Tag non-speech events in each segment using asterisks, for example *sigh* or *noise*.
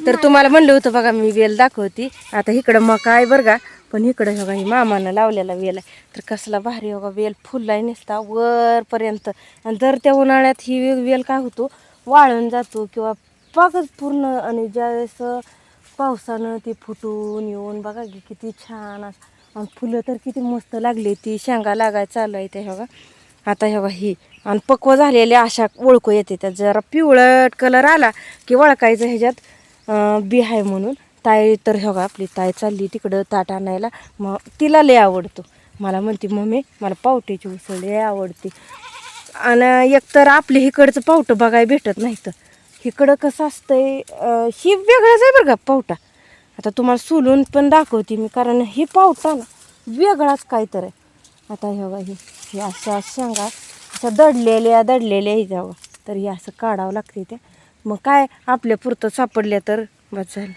तर तुम्हाला म्हणलं होतं बघा मी वेल दाखवती. आता इकडं मका आहे बरं का पण इकडं बघा ही मामानं लावलेला वेल आहे. तर कसला भारी बघा वेल फुललाय नसता वरपर्यंत. आणि जर त्या उन्हाळ्यात ही वेल काय होतो वाळून जातो किंवा पाकच पूर्ण आणि ज्यावेळेस पावसानं ती फुटून येऊन बघा की किती छान असं. आणि फुलं तर किती मस्त लागली ती शेंगा लागाय चालू आहे ते बघा. आता हे बघा ही. आणि पक्व झालेले अशा ओळखू येते. त्यात जरा पिवळट कलर आला की ओळखायचं ह्याच्यात. बी आहे म्हणून. ताई तर हे आपली ताई चालली तिकडं ताट आणायला. मग तिला लय आवडतो. मला म्हणते मम्मी मला पावट्याची उसळ लय आवडते. आणि एकतर आपली इकडचं पावटं बघायला भेटत नाही तर इकडं कसं असतंय ही वेगळंच आहे बरं का पावटा. आता तुम्हाला सोलून पण दाखवते मी कारण हे पावटा ना वेगळाच काय तर आहे आता हे बघा ही हे अशा शेंगा अशा दडलेल्या दडलेल्या हे जावं तर हे असं काढावं लागते त्या मग काय आपल्या पुरतं सापडल्या तर? बस झालं.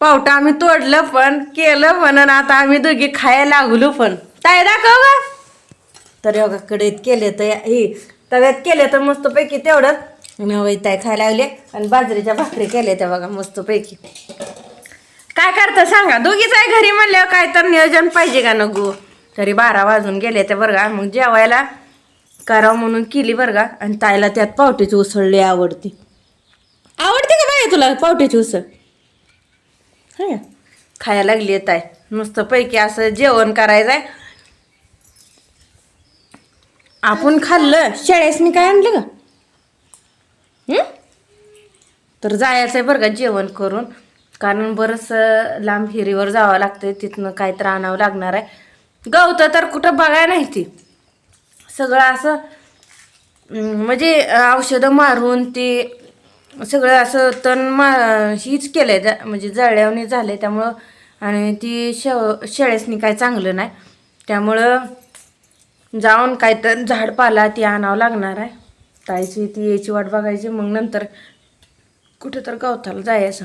पावटा आम्ही तोडलं पण केलं पण आणि आता आम्ही दोघी खायला लागलो पण. काय दाखव तर योगा केले तर ही तव्यात केले तर मस्तपैकी तेवढंच आणि ताई खायला लागले आणि बाजरीच्या भाकरी केल्या त्या बघा मस्तपैकी. काय करतं सांगा दोघीच आहे घरी म्हणल्यावर काय तर नियोजन पाहिजे का नको? तरी बारा वाजून गेले त्या बरं का मग जेवायला करावं म्हणून केली बरं का. आणि ताईला त्यात पावट्याची उसळ लय आवडते. आवडते का बाई तुला पावट्याची उसळ? हां. खायला लागली आहे ताई मस्तपैकी असं जेवण करायचं आहे आपण खाल्लं शेळ्यासनी काय आणलं का हं? तर जायचं आहे बरं का जेवण करून. कारण बरंच लांब हिरीवर जावं लागतंय. तिथनं काय तर आणावं लागणार आहे. गवतं तर कुठं बघाय नाही ती. सगळं असं म्हणजे औषधं मारून ते सगळं असं तण मा हीच केलं आहे म्हणजे जळल्यावणी झालं आहे त्यामुळं आणि ती शेव शेळ्यासनी काय चांगलं नाही. त्यामुळं जाऊन काय तर झाडपाला ती आणावं लागणार आहे. ताईची ती यायची वाट बघायची. मग नंतर कुठं तर गवताला जायचं.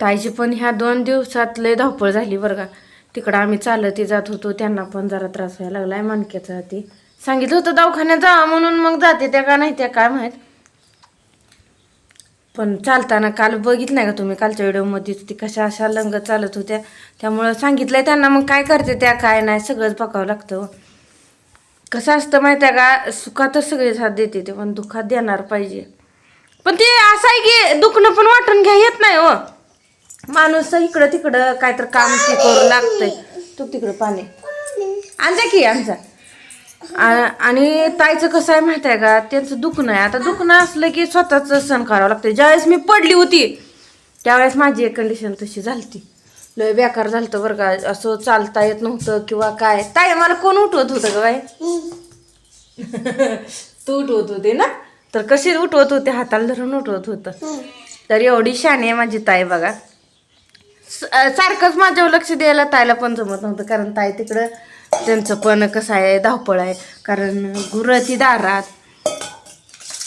ताईची पण ह्या दोन दिवसात लय धावपळ झाली बरं का. तिकडं आम्ही चालत जात होतो. त्यांना पण जरा त्रास व्हायला लागला आहे मानक्याचा ती. सांगितलं होतं दवाखान्यात जा म्हणून मग जाते त्या का नाही त्या काय माहीत. पण चालताना काल बघितलं नाही का तुम्ही? कालच्या व्हिडिओमध्ये ती कशा अशा लंग चालत होत्या. त्यामुळं सांगितलंय त्यांना मग काय करते त्या काय नाही सगळंच बघावं लागतं हो. कसं असतं माहिती आहे का सुखातच सगळे साथ देते ते पण दुःखात देणार पाहिजे. पण ते असं आहे की दुखणं पण वाटून घ्या येत नाही हो. माणूस इकडं तिकडं काय तर काम ते करू लागतंय. तू तिकडं पाणी. आणजा की आणजा. आणि ताईचं कसं आहे माहिती आहे का? त्यांचं दुखणं आहे. आता दुखणं असलं की स्वतःच सण करावं लागतं. ज्यावेळेस मी पडली होती त्यावेळेस माझी एक कंडिशन तशी झालती. लय बेकार झालतं बरं का. असं चालता येत नव्हतं किंवा काय. ताई मला कोण उठवत होतं का बाय तू उठवत होते ना? तर कशी उठवत होते? हाताला धरून उठवत होतं. तर एवढी शानी आहे माझी ताई बघा. सारखंच माझ्यावर लक्ष द्यायला ताईला पण जमत नव्हतं. कारण ताई तिकडं त्यांचं पण कसं आहे धावपळ आहे. कारण गुरं ती दारात.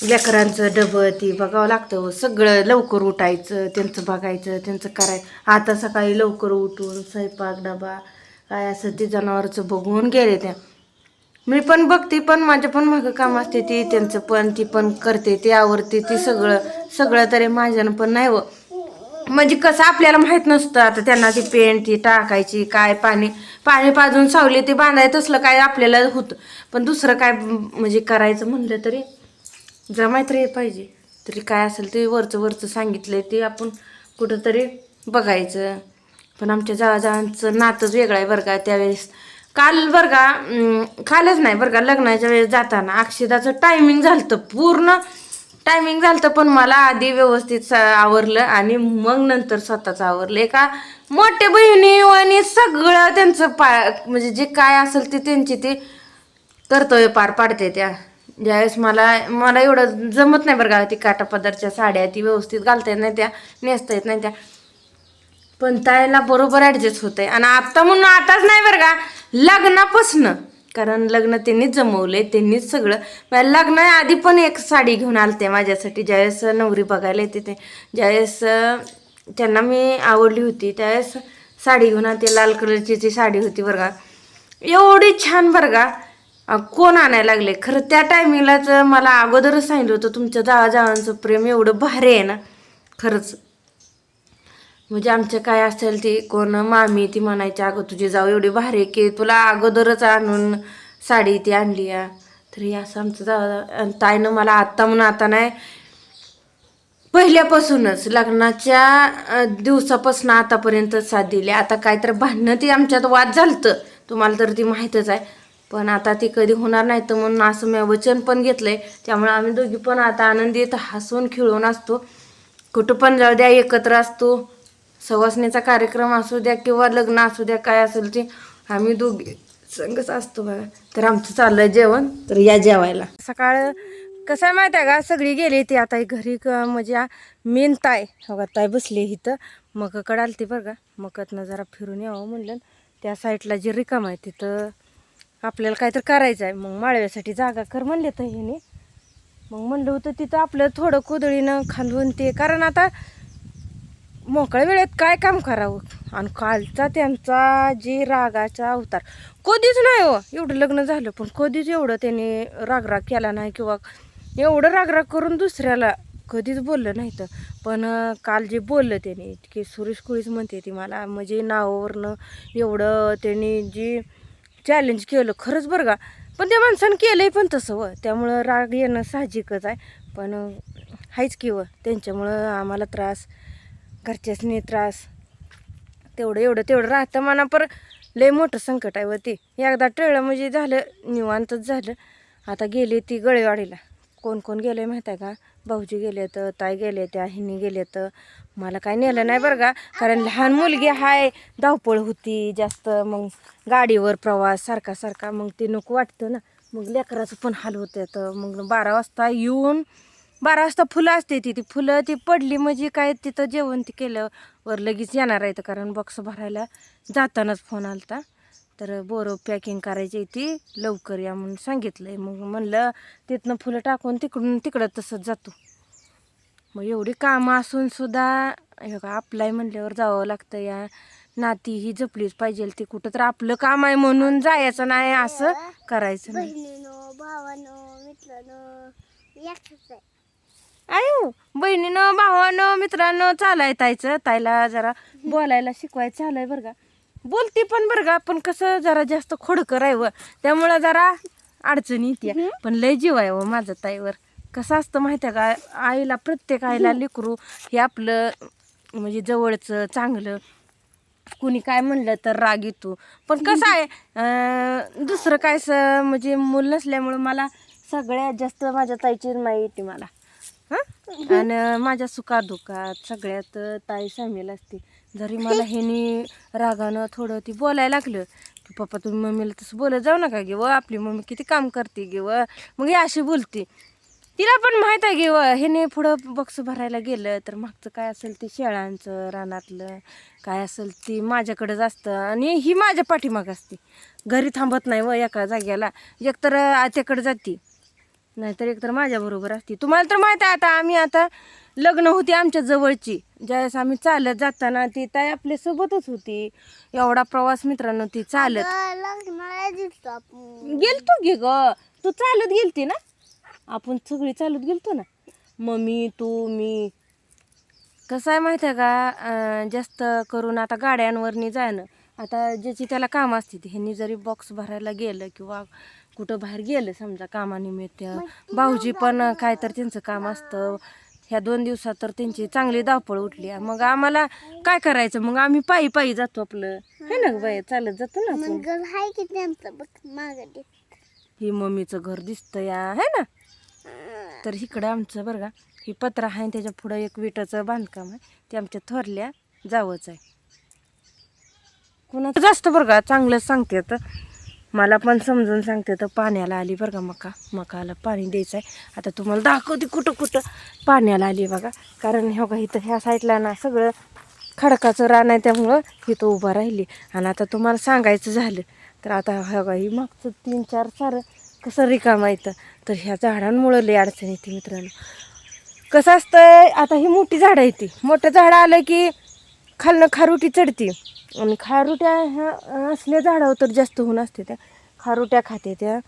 लेकरांचं डबं ती बघावं लागतं. सगळं लवकर उठायचं त्यांचं बघायचं त्यांचं करायचं. आता सकाळी लवकर उठून स्वयंपाक डबा काय असं ती जनावरचं बघून गेले त्या. मी पण बघते पण माझ्या पण मागं काम असते. ती त्यांचं पण ती पण करते. ती आवडते ती सगळं सगळं तरी माझ्यानं पण नाही व. म्हणजे कसं आपल्याला माहीत नसतं आता त्यांना ती पेंट ती टाकायची काय पाणी पाणी पाजून सावली ते बांधायचं असलं काय आपल्याला होतं. पण दुसरं काय म्हणजे करायचं म्हणलं तरी जमाय तरी पाहिजे. तरी काय असेल ते वरचं वरचं सांगितलंय ते आपण कुठंतरी बघायचं. पण आमच्या जावाजावांचं नातंच वेगळं आहे बरं का त्यावेळेस. काल बरं का कालच नाही बरं का लग्नाच्या वेळेस जाताना अक्षदाचं टायमिंग झालं पूर्ण. टायमिंग झालं पण मला आधी व्यवस्थित स- आवरलं आणि मग नंतर स्वतःच आवरलं. एका मोठ्या बहिणी आणि सगळं त्यांचं पा म्हणजे जे काय असेल ते त्यांची ते कर्तव्य पार पाडते त्या. ज्यावेळेस मला मला एवढं जमत नाही बरं का ती काटापदरच्या साड्या ती व्यवस्थित घालता येत नाही त्या नेसता येत नाही त्या. पण त्याला बरोबर ॲडजस्ट होते आणि आता म्हणून आताच नाही बरं का लग्नापासनं कारण लग्न त्यांनीच जमवले त्यांनीच सगळं. मला लग्न आधी पण एक साडी घेऊन आलते माझ्यासाठी. ज्यावेळेस नवरी बघायला येते ते ज्यावेळेस त्यांना मी आवडली होती त्यावेळेस साडी घेऊन आते लाल कलरची ती साडी होती बरं का. एवढी छान बरं का. कोण आणायला लागले? खरं त्या टायमिंगलाच मला अगोदरच सांगितलं होतं तुमच्या जावा जावांचं प्रेम एवढं भारी आहे ना. खरंच. म्हणजे आमचं काय असेल ते कोण मामी ती म्हणायची अगं तुझी जाऊ एवढी भारी की तुला अगोदरच आणून साडी ती आणली या. तरी असं आमचं जा ताईनं मला आत्ता म्हणून आता नाही पहिल्यापासूनच लग्नाच्या दिवसापासून आतापर्यंत साथ दिली. आता काय तर भांडणं ती आमच्यात वाद झालतं. तुम्हाला तर ती माहीतच आहे. पण आता ती कधी होणार नाही तर म्हणून असं मी वचन पण घेतलं आहे त्यामुळे आम्ही दोघी पण आता आनंदीत हसून खेळून असतो. कुठं पण जाऊ द्या एकत्र असतो. सवासणीचा कार्यक्रम असू द्या किंवा लग्न असू द्या काय असेल ते आम्ही दोघी संगच असतो बघा तर आमचं चाललंय जेवण तर या जेवायला. सकाळ कसं आहे माहिती आहे का? सगळी गेली ती आता घरी क- म्हणजे मेन ताय हो ताय बसली इथं. मग कडालती बरं का. मकतनं जरा फिरून यावं म्हणलं. त्या साईडला जे रिकाम आहे तिथं आपल्याला काहीतरी करायचं आहे. मग माळव्यासाठी जागा कर म्हणले तर ह्याने मग म्हणलं होतं तिथं आपलं थोडं कुदळीनं खांदून ते. कारण आता मोकळ्या वेळेत काय काम करावं? आणि कालचा त्यांचा जे रागाचा अवतार कधीच नाही हो एवढं लग्न झालं पण कधीच एवढं त्यांनी रागराग केला नाही किंवा एवढं रागराग करून दुसऱ्याला कधीच बोललं नाही तर पण काल जे बोललं त्याने की सुरेश कुळीच म्हणते ती मला म्हणजे नावावरनं एवढं त्यांनी जी चॅलेंज केलं खरंच बरं का? पण त्या माणसानं केलंय पण तसं व त्यामुळं राग येणं साहजिकच आहे. पण हायच की व त्यांच्यामुळं आम्हाला त्रास घरच्यासनी त्रास. तेवढं एवढं तेवढं राहतं म्हणा पर लय मोठं संकट आहे व ते. एकदा टळलं म्हणजे झालं निवांतच झालं. आता गेली ती गळेवाडीला. कोण कोण गेलं आहे माहीत आहे का? भाऊजी गेले तर ताई गेले त्या हिनी गेले तर मला काय नेलं नाही बरं का? कारण लहान मुलगी हाय धावपळ होती जास्त. मग गाडीवर प्रवास सारखा सारखा. मग ते नको वाटतं ना. मग लेकराचं पण हाल होतं तर मग बारा वाजता येऊन बारा वाजता फुलं असते ती ती फुलं ती पडली म्हणजे काय तिथं जेवण ती केल्यावर लगेच येणार आहे कारण बॉक्स भरायला जातानाच फोन आलता. तर बोरं पॅकिंग करायची ती. लवकर या म्हणून सांगितलंय. मग म्हणलं तिथनं फुलं टाकून तिकडून तिकडं तसंच जातो. मग एवढी कामं असून सुद्धा हे का आपलाय म्हणल्यावर जावं लागतं या. नाती ही जपलीच पाहिजे. ती कुठं तर आपलं काम आहे म्हणून जायचं नाही असं करायचं नाही. आयो बहिणीनं भावानं मित्रांनं चालाय तायचं ताईला जरा बोलायला शिकवायचं चालय बरं का. बोलती पण बरं का पण कसं जरा जास्त खोडकर आहे व. त्यामुळं जरा अडचणी येते पण लय जीव आहे व माझं ताईवर. कसं असतं माहिती आहे का आईला प्रत्येक आईला लेकरू हे आपलं म्हणजे जवळचं चांगलं. कुणी काय म्हणलं तर राग येतो. पण कसं आहे दुसरं काय स म्हणजे मूल नसल्यामुळं मला सगळ्यात जास्त माझ्या ताईची माहिती येते मला. हं? आणि माझ्या सुखात दुखात सगळ्यात ताई सामील असते. जरी मला *laughs* ह्यानी रागानं थोडं ती बोलायला लागलं की पप्पा तुम्ही मम्मीला तसं बोलत जाऊ नका गे व आपली मम्मी किती काम करते गे व. मग ही अशी बोलते. तिला पण माहीत आहे गे व ह्याने पुढं बॉक्स भरायला गेलं तर मागचं काय असेल ते शेळांचं रानातलं काय असेल ती माझ्याकडेच असतं आणि ही माझ्या पाठीमाग असते. घरी थांबत नाही व एका जाग्याला. एकतर आत्याकडे जाते. नाहीतर एकतर माझ्याबरोबर असते. तुम्हाला तर माहिती आहे आता आम्ही आता लग्न होती आमच्या जवळची. ज्यावेळेस आम्ही चालत जाताना ती ताई आपल्या सोबतच होती. एवढा प्रवास मित्रांनो ती चालत. गेलतो गे ग? तू चालत गेलती ना? आपण सगळी चालत गेलतो ना? मम्मी तू मी. कसं आहे माहिती आहे का? जास्त करून आता गाड्यांवरनी जाणं. आता ज्याची त्याला काम असते ह्यांनी जरी बॉक्स भरायला गेलं किंवा कुठं बाहेर गेलं समजा कामानिमित्त. भाऊजी पण काय तर त्यांचं काम असतं. ह्या दोन दिवसात तर त्यांची चांगली धावपळ उठली. मग आम्हाला काय करायचं? मग आम्ही पायी पायी जातो आपलं. है ना बाई? चालत जातो ना आपण. मग घर आहे की त्यांचं? बघ मागे ही मम्मीचं घर दिसतं या. है ना? तर इकडं आमचं बरं का ही पत्र आहे आणि त्याच्या पुढं एक विटाचं बांधकाम आहे. ते आमच्या थोरल्या जावंच आहे. कुणाचं जास्त बरं का? चांगलंच सांगते तर मला पण समजून सांगते तर पाण्याला आली बरं का मका. मकाला पाणी द्यायचं आहे आता तुम्हाला दाखवते कुठं कुठं पाण्याला आली बघा. कारण हे बघा इथं ह्या साईडला ना सगळं खडकाचं रान आहे त्यामुळं इथं उभं राहिली. आणि आता तुम्हाला सांगायचं झालं तर आता हे बघा ही मागचं तीन चार सारं कसं रिकामा येतं तर ह्या झाडांमुळं लई अडचण येते मित्रांनो. कसं असतं आता ही मोठी झाडं येते मोठं झाडं आलं की खालनं खारुटी चढते. आणि खारुट्या ह्या असल्या झाडावर तर जास्त होऊन असते त्या. खारुट्या खाते त्या.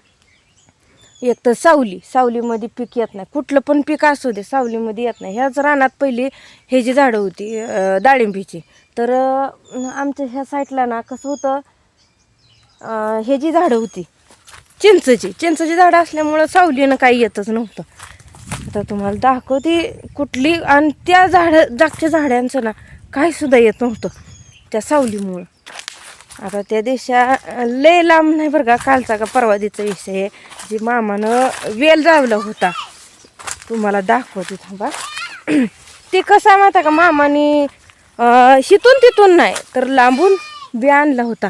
एक तर सावली. सावलीमध्ये पीक येत नाही. कुठलं पण पीक असू दे सावलीमध्ये येत नाही. ह्याच रानात पहिली हे जी झाडं होती डाळिंबीची. तर आमच्या ह्या साईडला ना कसं होतं हे जी झाडं होती चिंचची. चिंचची झाडं असल्यामुळं सावलीनं काही येतच नव्हतं. आता तुम्हाला दाखवते कुठली आणि त्या झाडं जागच्या झाडांचं ना काहीसुद्धा येत नव्हतं त्या सावलीमुळं. आता त्या दिवशा लय लांब नाही बरं का कालचा का परवादीचा विषय आहे जे मामानं वेल जावला होता. तुम्हाला दाखवते थांबा. *clears throat* ते कसं आहे माहिती का? मामाने शितून तिथून नाही तर लांबून बी आणला होता.